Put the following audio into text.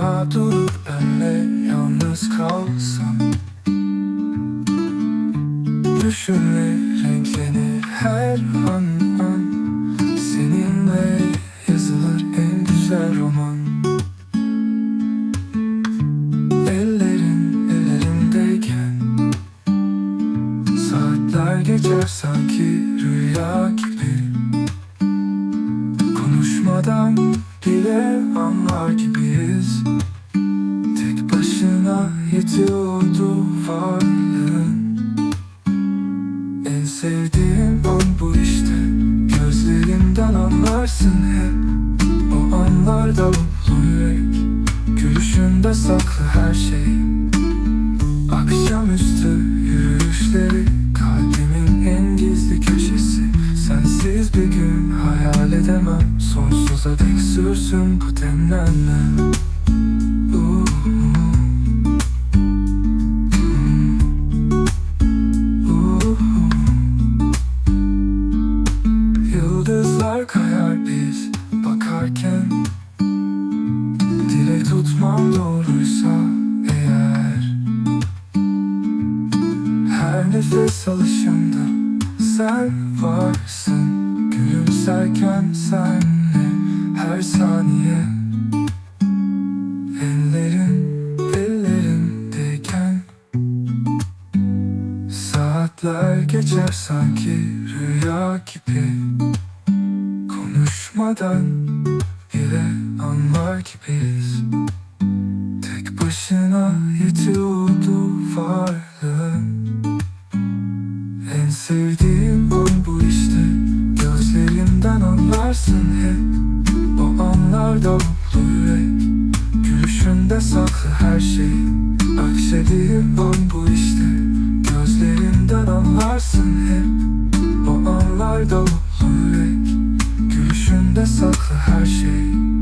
Hala durup benle yalnız kalsam. Düşün ve her an, an. Seninle yazılır en güzel roman. Ellerin ellerimdeyken Saatler geçer sanki rüya gibi. Konuşmadan bile anlar gibiyiz. Tek başına yetiyordu varlığın. En sevdiğim an bu işte. Gözlerimden anlarsın hep. O anlarda mutlu yürek. Gülüşünde saklı her şey. Akşamüstü yürüyüşleri. Kalbimin en gizli köşesi. Sensiz bir gün hayal edemem. Sonsuza dek sürsün uh, Yıldızlar kayar biz bakarken. Dilek tutmam doğruysa eğer. Her nefes alışımda sen varsın. Gülümserken senle Saatler geçer sanki rüya gibi. Konuşmadan bile anlar gibiyiz. Tek başına yetiyordu varlığın. En sevdiğim an bu işte. Gözlerimden anlarsın hep. O anlarda mutlu yürek Gülüşünde saklı her şey 和和谐。